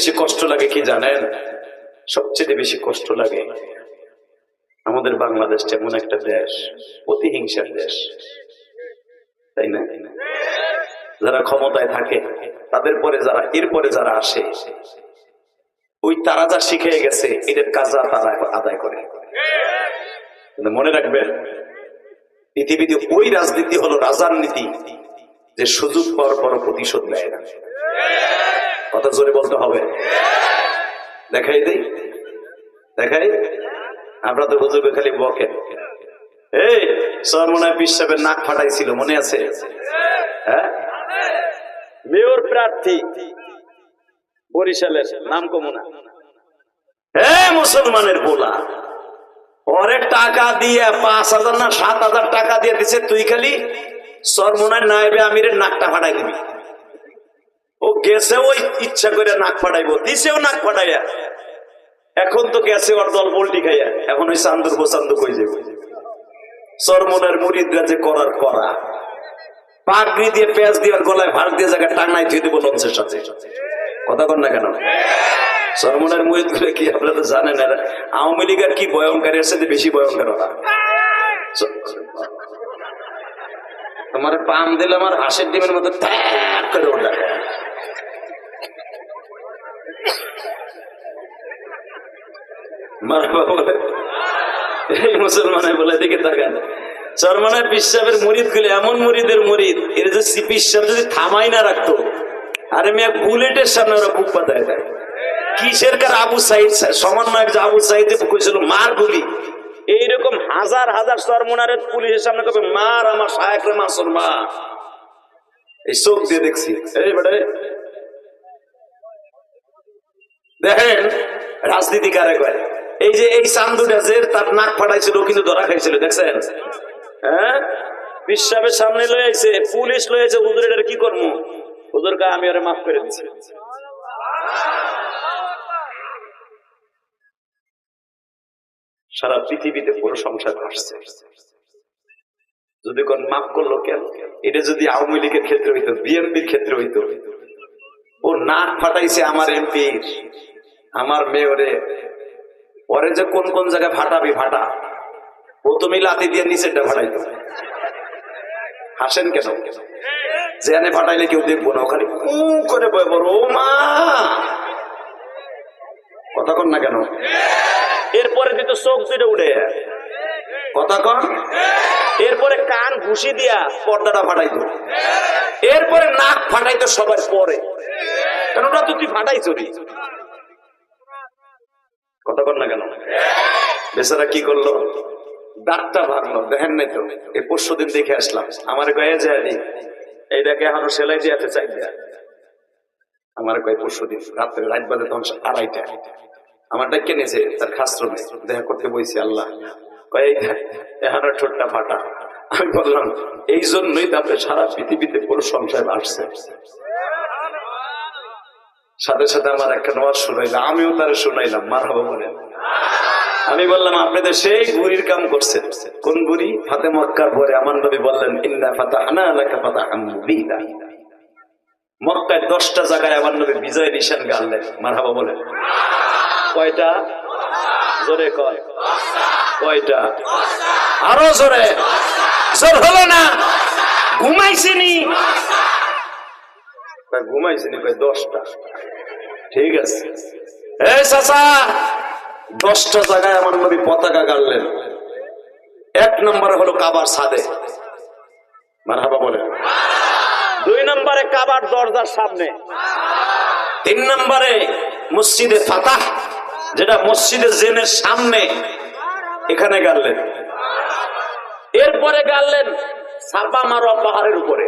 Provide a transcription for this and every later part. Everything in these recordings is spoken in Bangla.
বেশি কষ্ট লাগে কি জানেন? সবচেয়ে বেশি কষ্ট লাগে আমাদের বাংলাদেশ এমন একটা দেশ প্রতিহিংসার দেশ। তাই না? যারা ক্ষমতায় থাকে, তাদের পরে যারা এরপরে যারা আসে, ওই তারা যা শিখে গেছে, এদের কাজ তারা আদায় করে। মনে রাখবেন, পৃথিবীতে ওই রাজনীতি হলো রাজার নীতি, যে সুযোগ পাওয়ার পর প্রতিশোধ নেয় না। কথা জোরে বলতে হবে। দেখাই দেই। দেখাই। আমরা তো হুজুরে খালি বকেন এই সর মনে হয় পিসাবের নাক ফাটাইছিল মনে আছে? হ্যাঁ? মেয়র প্রার্থী বরিশালের নাম কমুনা। হ্যাঁ মুসলমানের বোলা পরে টাকা দিয়ে পাঁচ হাজার না সাত হাজার টাকা দিয়ে দিছে তুই খালি সরমনায় নাইবে আমিরের নাকটা ফাটাই দিবি। ও গেছে ওই ইচ্ছা করে নাক ফাটাইবো দিছেও নাক ফাটাইয়া। এখন তো গেছে ওর দল পোল্টি খাইয়া, এখন ওই চান্দুর বসান্দু কই যাবে। সরমনের মুরিদরা যে করার করা। পাগড়ি দিয়ে পেঁয়াজ দিয়ে গলায় ভাড় দিয়ে জায়গায় টাঙ্গাই ধুয়ে দেবো লঞ্চের সাথে। কথা কর না কেন? সরমনের মুরিদগুলো কি আপনারা তো জানেন এরা? আওয়ামী লীগের কি ভয়ঙ্কর, এর সাথে বেশি ভয়ঙ্কর ওরা। তোমার পাম দিলে আমার হাঁসের ডিমের মতো করে ওঠা। এই বলে দিকে তাকান। সরমানের এমন এর যে যদি থামাই না রাখতো, আরে মেয়ে বুলেটের সামনে ওরা বুক পাতায় দেয়। কিসের কার আবু সাইদ যে আবু কইছিল, মার গুলি। এইরকম হাজার হাজার সরমনারের পুলিশের সামনে কবে মার আমার সাহেব মাসুর মা। এই চোখ দিয়ে দেখছি। এই। দেখেন, রাজনীতি কারে কয়? এই যে এই চান্দুটা যে তার নাক ফাটাইছিল কিন্তু ধরা খাইছিল, দেখছেন? হ্যাঁ? বিশ্বাবের সামনে লয়ে আইছে, পুলিশ লয়ে আইছে, হুজুর এটার কি করব? হুজুর কা আমি ওরে মাফ করে দিচ্ছি সারা পৃথিবীতে পুরো সংসার আসছে যদি কোন মাফ করল কেন এটা যদি আওয়ামী লীগের ক্ষেত্রে হইতো, বিএনপির ক্ষেত্রে হইতো। ও নাক ফাটাইছে আমার এমপির। আমার মেয়রে পরে যে কোন কোন জায়গায় ফাটাবি ফাটা। ও তুমি লাতি দিয়ে নিচেরটা ফাটাইতো হাসেন কেন? জেনে ফাটাইলে কেউ দেখব না ওখানে কু করে বয় ও মা! কথা কন না কেন? এরপরে দিত চোখ দুটো উঠে কথা কন? এরপরে কান ঘুষি দিয়া পর্দাটা ফাটাইতো এরপরে নাক ফাটাইতো সবার পরে। কেন ওটা তো তুই ফাটাইছো কথা কন না কেন? বেচারা কি করল? দাঁতটা ভাঙলো, দেখেন নাই তো? এই পরশু দিন দেখে আসলাম। আমার কয়ে যায় দি এইটাকে এখনও সেলাই দিয়াতে চাই দেয়া। আমার কয়ে পরশু দিন, রাত্রে, রাত বাজে তখন আড়াইটা আমার ডাক্কে নিয়েছে, তার খাস্ত্র দেখা করতে বইছি, আল্লাহ। এখনও ঠোঁটটা ফাটা। আমি বললাম এই জন্যই তারপরে সারা পৃথিবীতে পুরো সংসার আসছে। সাথে সাথে আমার একটা নওয়াজ শুনাইলাম আমিও তার শুনাইলাম মার হব বলে। আমি বললাম আপনাদের সেই বুড়ির কাম করছে কোন বুড়ি? ফাতে মক্কার পরে আমার নবী বললেন, ইন্না ফাতা আনা এলাকা ফাতা মুবিনা। মক্কায় দশটা জায়গায় আমার নবী বিজয় নিশান গাড়লেন মার হব বলে। কয়টা? জোরে কয়। কয়টা? আরও জোরে। জোর হলো না? ঘুমাইছিনি? কয় ঘুমাইছিনি দশটা। ঠিক আছে? দশটা জায়গায় আমার নবী পতাকা গাড়লেন। এক নম্বরে হলো কাবার সাদে মারহাবা দুই নম্বরে কাবার দরজার সামনে। তিন নম্বরে মসজিদে ফাতাহ, যেটা মসজিদে জেনের সামনে এখানে গাড়লেন। এরপরে গাড়লেন সারবা মারোয়া পাহাড়ের উপরে।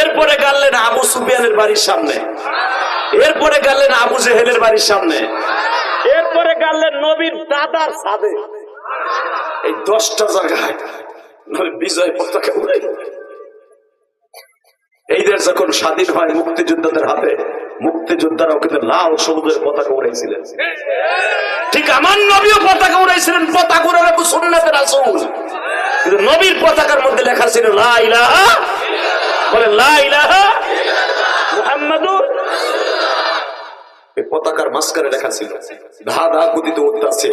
এরপরে গাড়লেন আবু সুফিয়ানের বাড়ির সামনে। এরপরে গাড়লেন আবু জেহেলের বাড়ির সামনে। এরপরে গাড়লেন নবীর দাদার সাদে এই দশটা জায়গায় বিজয় পতাকা উড়াই এই দেশ যখন স্বাধীন হয় মুক্তিযোদ্ধাদের হাতে, মুক্তিযোদ্ধারাও কিন্তু লাল সবুজের পতাকা উড়াইছিলেন। ঠিক আমার নবীও পতাকা উড়াইছিলেন, পতাকা উড়াবে সুন্নাতের আসুন কিন্তু নবীর পতাকার মধ্যে লেখা ছিল, লা পতাকার মাঝখানে লেখা ছিল ধা ধা গতিতে উঠতেছে।